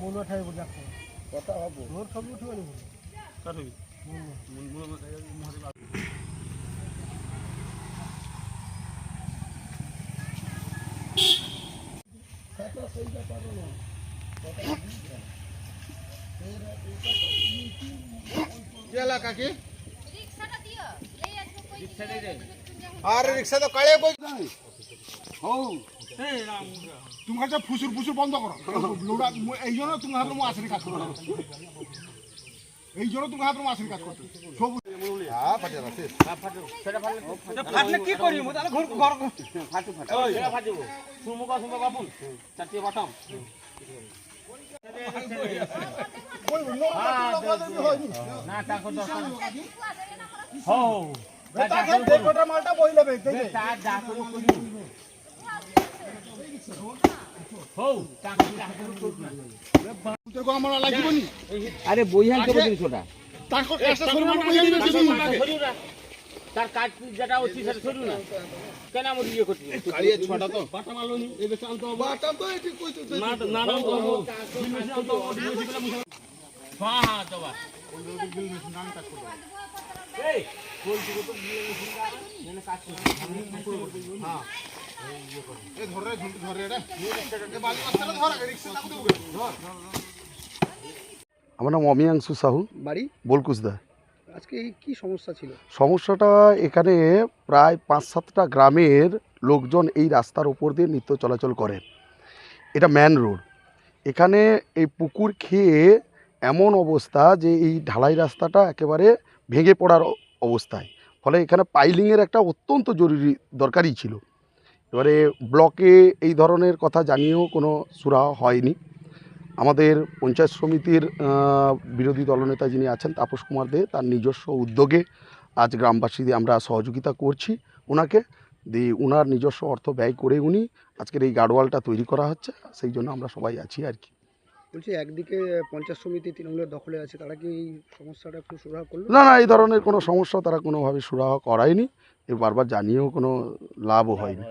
মনে ঠাই বলে? কথা হব ওর ছবি উঠে গেল এলাকা কি? রিক্সাটা দিও। এই আসব কই রিক্সা দে দে আরে রিক্সা তো কালে কই হৌ তুমি কাছে ফুসুর ফুসুর বন্ধ করো লোড়া এই জন্য তুমি হাতের মো আসেনি কাজ করো এই জন্য তুমি হাতের মো আসেনি কাজ করতে সব হ্যাঁ ফাটে রাতে ফাটলে কি করি মো তাহলে ঘর ঘর ফাটু ফাটু সেটা ফাটিব সুমুখ সুমুখ বাপুন চারটে বাটাম না তাকো দর্শন হও গোটা মালটা বইলে আরে বইহান করে জিনিসটা না তার কাজ যেটা হচ্ছে সেটা সরিও না কেন আমার ইয়ে করছি কালিয়ে ছটা তো বাটা মালনি এই বেশ আনতে বাটা তো এটি কই তো না না না হ্যাঁ হ্যাঁ তো ধরে ধরে আমার নাম অমিয়াংশু সাহু। বাড়ি? বলকুসদা আজকে কি সমস্যা ছিল? সমস্যাটা এখানে প্রায় পাঁচ সাতটা গ্রামের লোকজন এই রাস্তার উপর দিয়ে নিত্য চলাচল করেন এটা ম্যান রোড এখানে এই পুকুর খেয়ে এমন অবস্থা যে এই ঢালাই রাস্তাটা একেবারে ভেঙে পড়ার অবস্থায়। ফলে এখানে পাইলিংয়ের একটা অত্যন্ত জরুরি দরকারই ছিল। এবারে ব্লকে এই ধরনের কথা জানিয়েও কোনো সুরাহা হয়নি। আমাদের পঞ্চায়েত সমিতির বিরোধী দলনেতা যিনি আছেন তাপস কুমার দে, তার নিজস্ব উদ্যোগে আজ গ্রামবাসীদের আমরা সহযোগিতা করছি। ওনাকে দিয়ে ওনার নিজস্ব অর্থ ব্যয় করে উনি আজকের এই গার্ডওয়ালটা তৈরি করা হচ্ছে। সেই জন্য আমরা সবাই আছি আর কি। বলছি একদিকে পঞ্চায়েত সমিতি তৃণমূলের দখলে আছে তারা কি এই সমস্যাটা একটু সুরাহ করল? না না এই ধরনের কোনো সমস্যা তারা কোনোভাবে সুরাহা করায়নি। এ বারবার জানিয়েও কোনো লাভও হয়নি।